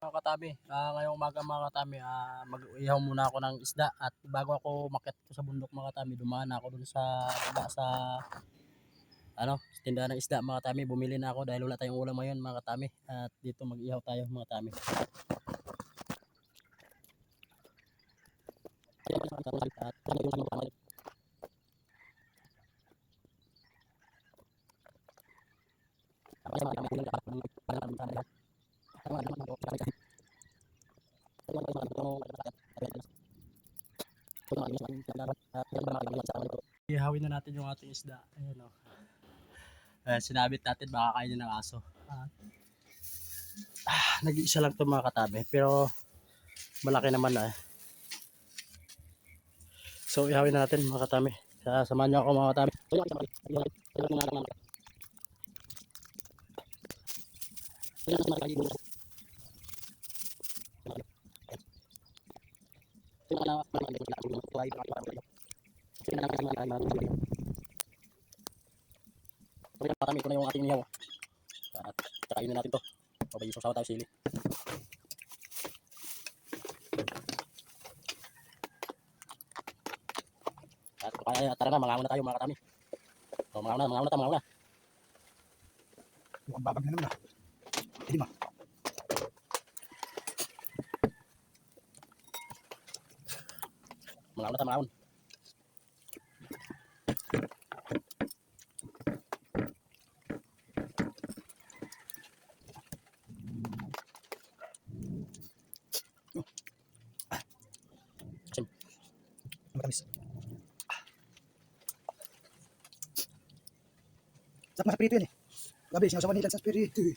Mga katabi, ah, ngayong umaga mga katabi, ah, mag-ihaw muna ako ng isda. At bago ako makit sa bundok mga katabi, dumaan ako dun sa baba sa ano, tindahan ng isda mga katabi, bumili na ako dahil wala tayong ulam ngayon mga katabi. At dito mag-ihaw tayo mga katabi. Ihawin na natin yung ating isda. Ayan o. Ayan, sinabit natin baka kainin ng aso. Ah, ah, nag-iisa lang to mga katabi. Pero malaki naman na eh. So ihawin na natin mga katabi. Kaya samahan niyo ako mga katabi. Okay, marami ko na yung ating niyaw. At kakainin natin to. Okay, susawa tayo sili. At kaya tara na, mangauna tayo mga katami. So, mangauna, mangauna tayo, mangauna. Mukhang babag na naman ah. Hindi ma. Mangauna tayo, mangauna. Matamis. Sarap na sa pirito yan eh. Gabi, eh.